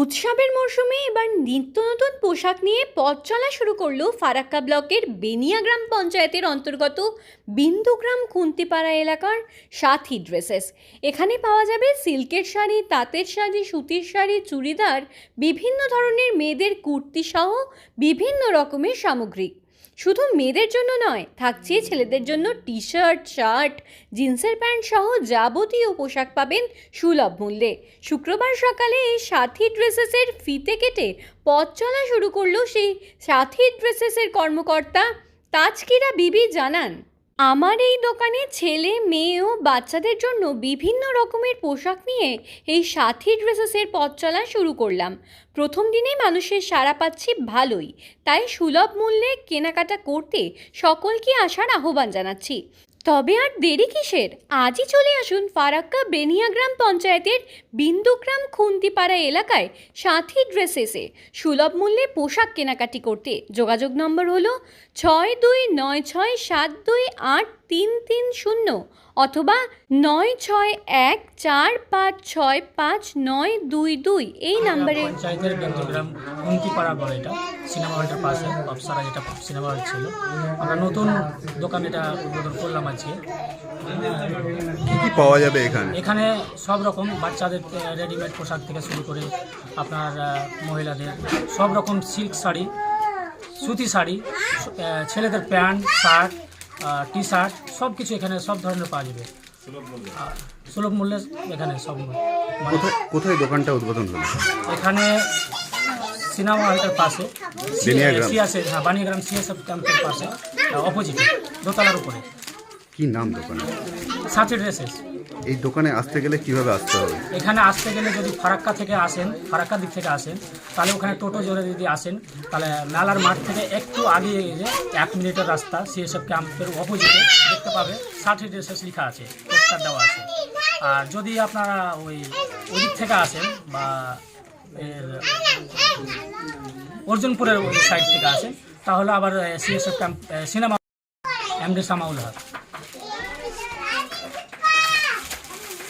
উৎসবের মরশুমে এবার নিত্য নতুন পোশাক নিয়ে পথ চলা শুরু করল ফারাক্কা ব্লকের বেনিয়া গ্রাম পঞ্চায়েতের অন্তর্গত বিন্দুগ্রাম খুন্তিপাড়া এলাকার সাথী ড্রেসেস এখানে পাওয়া যাবে সিল্কের শাড়ি, তাঁতের শাড়ি, সুতির শাড়ি, চুড়িদার, বিভিন্ন ধরনের মেয়েদের কুর্তি সহ বিভিন্ন রকমের সামগ্রী। শুধু মেয়েদের জন্য নয়, থাকছে ছেলেদের জন্য টি শার্ট শার্ট, জিন্সের প্যান্ট সহ যাবতীয় পোশাক পাবেন সুলভ মূল্যে। শুক্রবার সকালে এই সাথী ড্রেসেসের ফিতে কেটে পথ চলা শুরু করল সেই সাথী ড্রেসেসের কর্মকর্তা। তাজকিরা বিবি জানান। আমার এই দোকানে ছেলে, মেয়ে ও বাচ্চাদের জন্য বিভিন্ন রকমের পোশাক নিয়ে এই সাথী ড্রেসেসের পথ চলা শুরু করলাম। প্রথম দিনেই মানুষের সাড়া পাচ্ছি ভালোই। তাই সুলভ মূল্যে কেনাকাটা করতে সকলকে আসার আহ্বান জানাচ্ছি। তবে আর দেরি কিসের? আজই চলে আসুন ফারাক্কা বেনিয়া গ্রাম পঞ্চায়েতের বিন্দুগ্রাম খুন্তিপাড়া এলাকায় সাথী ড্রেসেসে। সুলভ মূল্যে পোশাক কেনাকাটি করতে যোগাযোগ নম্বর হলো ছয় দুই নয় ছয় সাত দুই আট তিন তিন শূন্য। অথবা নয় ছয় এক চার পাঁচ ছয় পাঁচ নয় দুই দুই। এই নাম্বারে পঞ্চায়েতের বিন্দুগ্রাম উন্তিপাড়া বলে এটা। সিনেমা হলটার পাশে অপসারা যেটা সিনেমা হল ছিল। আমরা নতুন দোকান এটা উদ্বোধন করলাম আজকে। কি কি পাওয়া যাবে এখানে? এখানে সব রকম বাচ্চাদের রেডিমেড পোশাক থেকে শুরু করে আপনার মহিলাদের সব রকম সিল্ক শাড়ি সুতি শাড়ি ছেলেদের প্যান্ট শার্ট টি শার্ট সব কিছু এখানে সব ধরনের পাওয়া যাবে। সুলভ মূল্যে এখানে সব মানে কোথায় দোকানটা উদ্বোধন হলো? এখানে সিনেমা হলটার পাশে। বেনিয়াগ্রাম। সিএসএ হ্যাঁ বানিয়াগ্রাম সিএসএফ ক্যাম্পের পাশে অপোজিটে দোতলার উপরে। কি নাম দোকানে সাথী ড্রেসেস এই দোকানে আসতে গেলে কীভাবে আসতে হবে? এখানে আসতে গেলে যদি ফারাক্কা থেকে আসেন, ফারাক্কা দিক থেকে আসেন, তাহলে ওখানে টোটো জোরে যদি আসেন, তাহলে মেলার মাঠ থেকে একটু আগে যে এক মিনিটের রাস্তা সিএসএফ ক্যাম্পের অপোজিটে দেখতে পাবে ষাটটি ড্রেসেস লেখা আছে, পোস্টার দেওয়া আছে। আর যদি আপনারা ওই ওদিক থেকে আসেন বা এর অর্জুনপুরের সাইড থেকে আসেন, তাহলে আবার CSF camp cinema MD Samaul Haque.